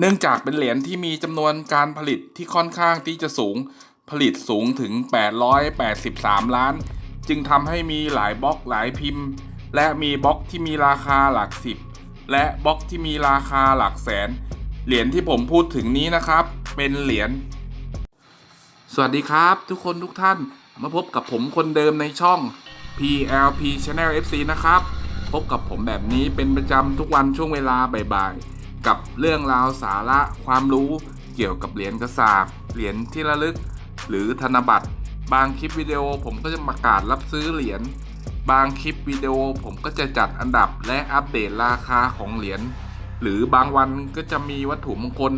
เนื่องจากเป็นเหรียญที่มีจำนวนการผลิตที่ค่อนข้างที่จะสูง ผลิตสูงถึง 883 ล้าน จึงทำให้มีหลายบล็อกหลายพิมพ์ และมีบล็อกที่มีราคาหลักสิบและบล็อกที่มีราคาหลักแสน เหรียญที่ผมพูดถึงนี้นะครับ เป็นเหรียญ สวัสดีครับ ทุกคนทุกท่าน มาพบกับผมคนเดิมในช่อง PLP Channel FC นะครับ พบกับผมแบบนี้เป็นประจำทุกวันช่วงเวลาบ่ายๆ กับเรื่องราวสาระความรู้เกี่ยวกับเหรียญกระสาบเหรียญที่ระลึก หรือธนบัตร บางคลิปวิดีโอผมก็จะประกาศรับซื้อเหรียญบางคลิปวิดีโอผมก็จะจัดอันดับและอัปเดตราคาของเหรียญหรือบางวันก็จะมีวัตถุมงคล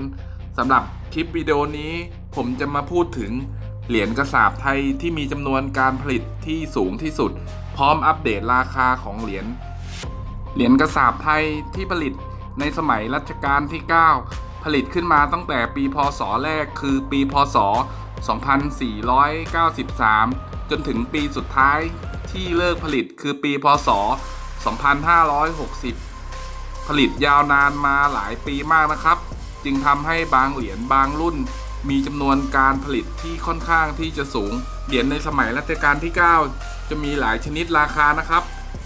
สำหรับคลิปวิดีโอนี้ผมจะมาพูดถึงเหรียญกระสาบไทยที่มีจำนวนการผลิตที่สูงที่สุด พร้อมอัปเดตราคาของเหรียญเหรียญกระสาบไทยที่ผลิต ในสมัยรัชกาลที่ 9 ผลิตขึ้นมาตั้งแต่ปีพศแรกคือปีพศ 2493 จนถึงปีสุดท้ายที่เลิกผลิตคือปีพศ 2560 ผลิตยาวนานมาหลายปีมากนะครับ จึงทำให้บางเหรียญบางรุ่น มีจำนวนการผลิตที่ค่อนข้างที่จะสูง เหรียญในสมัยรัชกาลที่ 9 จะมีหลายชนิดราคานะครับ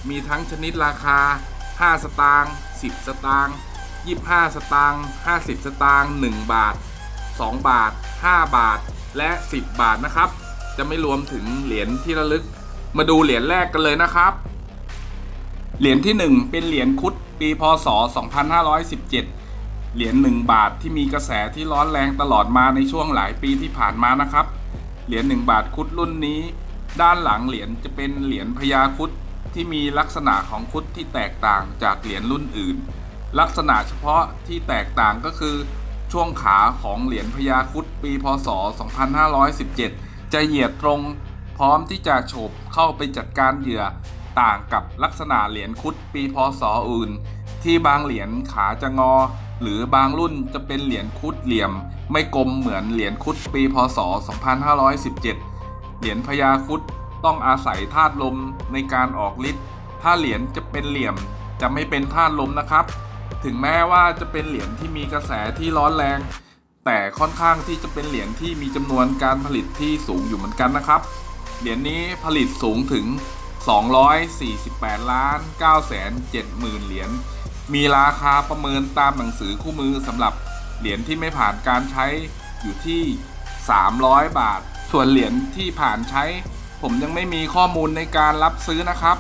มีทั้งชนิดราคา 5 สตางค์ 10 สตางค์25 สตางค์50 สตางค์1บาท 2 บาท 5 บาทและ 10 บาทนะครับ จะไม่รวมถึงเหรียญที่ระลึก มาดูเหรียญแรกกันเลยนะครับ เหรียญที่ 1 เป็นเหรียญคุดปีพศ 2517 เหรียญ1บาทที่มีกระแสที่ร้อนแรงตลอดมาในช่วงหลายปีที่ผ่านมานะครับ เหรียญ1บาทคุดรุ่นนี้ ด้านหลังเหรียญจะเป็นเหรียญพญาคุด ที่มีลักษณะของคุดที่แตกต่างจากเหรียญรุ่นอื่น ลักษณะเฉพาะที่แตกต่างก็คือ ช่วงขาของเหรียญพญาคุดปีพศ 2517 จะเหยียดตรงพร้อมที่จะโฉบเข้าไปจัดการเหยื่อต่างกับลักษณะเหรียญคุดปีพศอื่น ที่บางเหรียญขาจะงอ หรือบางรุ่นจะเป็นเหรียญคุดเหลี่ยม ไม่กลมเหมือนเหรียญคุดปีพศ 2517 เหรียญพญาคุด ต้องอาศัยธาตุลมในการออกฤทธิ์ถ้าเหรียญจะเป็นเหลี่ยมจะไม่เป็นธาตุลมนะครับ ถึงแม้ว่าจะเป็นเหรียญที่มีกระแสที่ร้อนแรง แต่ค่อนข้างที่จะเป็นเหรียญที่มีจำนวนการผลิตที่สูงอยู่เหมือนกันนะครับ เหรียญนี้ผลิตสูงถึง 248 ล้าน9แสน7หมื่นเหรียญมีราคาประเมินตามหนังสือคู่มือสำหรับเหรียญที่ไม่ผ่านการใช้อยู่ที่ 300 บาท ส่วนเหรียญที่ผ่านใช้ ผมยังไม่มีข้อมูลในการรับซื้อนะครับ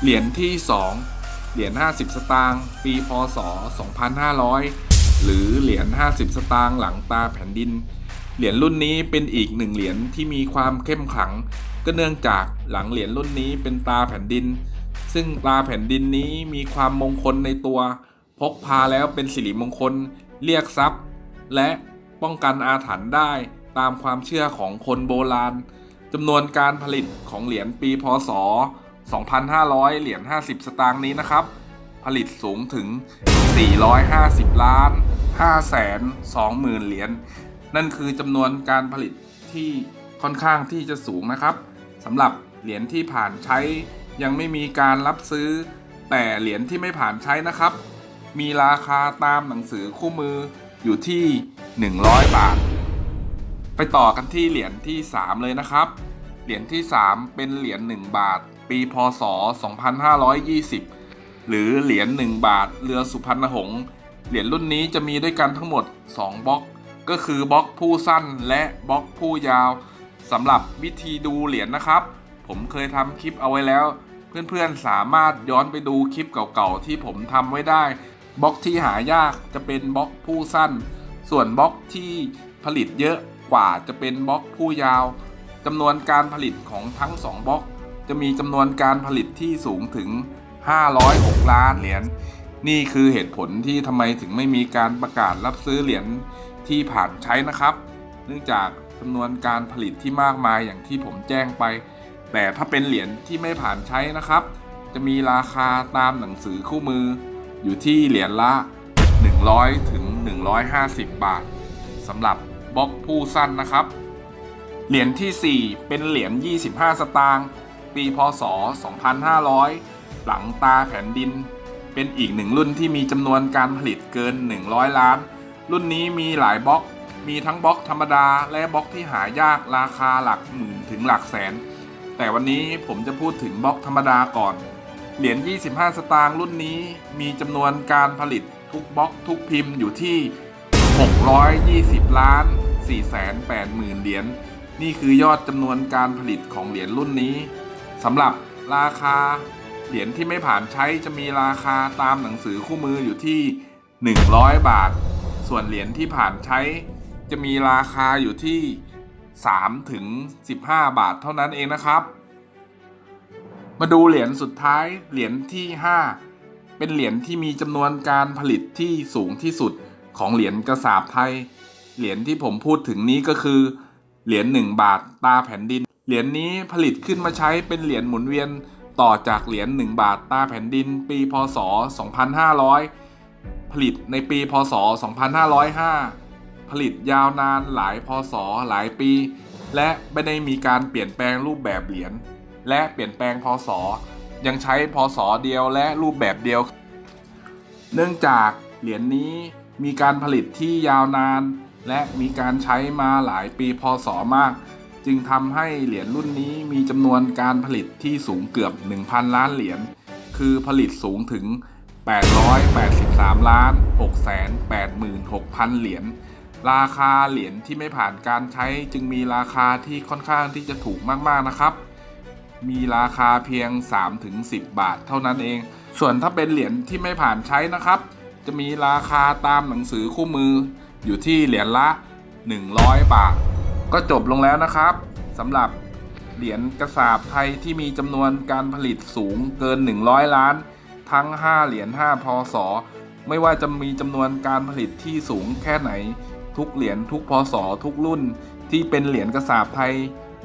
เหรียญที่ 2 เหรียญ50 สตางค์ปีพศ 2500 หรือเหรียญ50 สตางค์หลังตาแผ่นดิน เหรียญรุ่นนี้เป็นอีกหนึ่งเหรียญที่มีความเข้มขลัง ก็เนื่องจากหลังเหรียญรุ่นนี้เป็นตาแผ่นดิน ซึ่งตาแผ่นดินนี้มีความมงคลในตัว พกพาแล้วเป็นสิริมงคล เรียกทรัพย์ และป้องกันอาถรรพ์ได้ตามความเชื่อของคนโบราณ จำนวนการผลิตของเหรียญปีพศ 2,500 เหรียญ 50 สตางค์นี้นะครับ ผลิตสูงถึง 450 ล้าน 5 แสน 2 หมื่นเหรียญ นั่นคือจำนวนการผลิตที่ค่อนข้างที่จะสูงนะครับสำหรับเหรียญที่ผ่านใช้ยังไม่มีการรับซื้อ แต่เหรียญที่ไม่ผ่านใช้นะครับ มีราคาตามหนังสือคู่มืออยู่ที่ 100 บาท ไปต่อกันที่เหรียญที่ 3 เลยนะครับ เหรียญที่ 3 เป็นเหรียญ1บาท ปีพศ 2520 หรือเหรียญ1บาท เรือสุพรรณหงษ์เหรียญรุ่นนี้จะมีด้วยกันทั้งหมด 2บล็อก ก็คือบล็อกผู้สั้นและบล็อกผู้ยาวสำหรับวิธีดูเหรียญนะครับ ผมเคยทำคลิปเอาไว้แล้ว เพื่อนๆสามารถย้อนไปดูคลิปเก่าๆที่ผมทำไว้ได้บล็อกที่หายากจะเป็นบล็อกผู้สั้น ส่วนบล็อกที่ผลิตเยอะ กว่าจะเป็นบล็อกผู้ยาวจำนวนการผลิตของทั้ง 2บล็อก จะมีจำนวนการผลิตที่สูงถึง 506 ล้านเหรียญนี่คือเหตุผลที่ทำไมถึงไม่มีการประกาศรับซื้อเหรียญที่ผ่านใช้นะครับ เนื่องจากจำนวนการผลิตที่มากมายอย่างที่ผมแจ้งไป แต่ถ้าเป็นเหรียญที่ไม่ผ่านใช้นะครับ จะมีราคาตามหนังสือคู่มือ อยู่ที่เหรียญละ 100ถึง150 บาทสำหรับ บล็อกผู้สั้นนะครับ เหรียญที่ 4 เป็นเหรียญ 25 สตางค์ปีพศ 2500 หลังตาแผ่นดิน เป็นอีกหนึ่งรุ่นที่มีจำนวนการผลิตเกิน 100 ล้าน รุ่นนี้มีหลายบล็อก มีทั้งบล็อกธรรมดาและบล็อกที่หายากราคาหลักหมื่นถึงหลักแสน แต่วันนี้ผมจะพูดถึงบล็อกธรรมดาก่อน เหรียญ 25 สตางค์รุ่นนี้มีจำนวนการผลิตทุกบล็อกทุกพิมพ์อยู่ที่ 620 ล้าน4แสน8หมื่นเหรียญ นี่คือยอดจำนวนการผลิตของเหรียญรุ่นนี้สำหรับราคาเหรียญที่ไม่ผ่านใช้จะมีราคาตามหนังสือคู่มืออยู่ที่ 100 บาท ส่วนเหรียญที่ผ่านใช้จะมีราคาอยู่ที่ 3 ถึง 15 บาทเท่านั้นเองนะครับ มาดูเหรียญสุดท้ายเหรียญที่ 5 เป็นเหรียญที่มีจำนวนการผลิตที่สูงที่สุด ของเหรียญกระสาบไทย เหรียญที่ผมพูดถึงนี้ก็คือ เหรียญ1บาทตาแผ่นดิน เหรียญนี้ผลิตขึ้นมาใช้เป็นเหรียญหมุนเวียนต่อจากเหรียญ1บาทตาแผ่นดิน ปีพศ 2500 ผลิตในปีพศ 2505 ผลิตยาวนานหลายพศหลายปี และไม่ได้มีการเปลี่ยนแปลงรูปแบบเหรียญและเปลี่ยนแปลงพศ ยังใช้พศเดียวและรูปแบบเดียว เนื่องจากเหรียญนี้ มีการผลิตที่ยาวนาน และมีการใช้มาหลายปีพศมาก จึงทำให้เหรียญรุ่นนี้มีจำนวนการผลิตที่สูงเกือบ 1,000 ล้านเหรียญ คือผลิตสูงถึง 883 ล้าน6แสน86,000 เหรียญ ราคาเหรียญที่ไม่ผ่านการใช้จึงมีราคาที่ค่อนข้างที่จะถูกมากๆนะครับ มีราคาเพียง 3-10 บาทเท่านั้นเอง ส่วนถ้าเป็นเหรียญที่ไม่ผ่านใช้นะครับ จะมีราคาตามหนังสือคู่มืออยู่ที่เหรียญละ 100 บาท ก็จบลงแล้วนะครับสำหรับเหรียญกระสาบไทยที่มีจำนวนการผลิตสูงเกิน 100 ล้าน ทั้ง 5 เหรียญ5พศไม่ว่าจะมีจำนวนการผลิตที่สูงแค่ไหน ทุกเหรียญทุกพศทุกรุ่น ที่เป็นเหรียญกระสาบไทย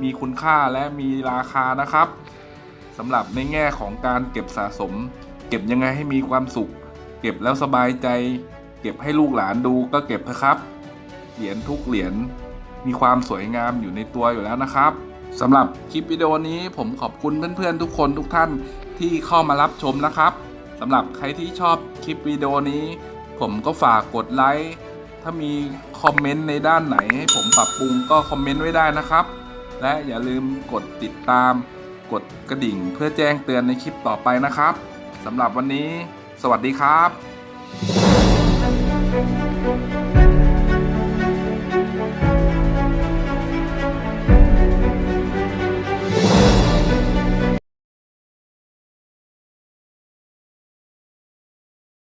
มีคุณค่าและมีราคานะครับสำหรับในแง่ของการเก็บสะสม เก็บยังไงให้มีความสุข เก็บแล้วสบายใจ เก็บให้ลูกหลานดูก็เก็บเถอะครับ เหรียญทุกเหรียญมีความสวยงามอยู่ในตัวอยู่แล้วนะครับสำหรับคลิปวิดีโอนี้ผมขอบคุณเพื่อนๆทุกคนทุกท่านที่เข้ามารับชมนะครับสำหรับใครที่ชอบคลิปวิดีโอนี้ ผมก็ฝากกดไลค์ถ้ามีคอมเมนต์ในด้านไหนให้ผมปรับปรุงก็คอมเมนต์ไว้ได้นะครับ และอย่าลืมกดติดตาม กดกระดิ่งเพื่อแจ้งเตือนในคลิปต่อไปนะครับสำหรับวันนี้ สวัสดีครับ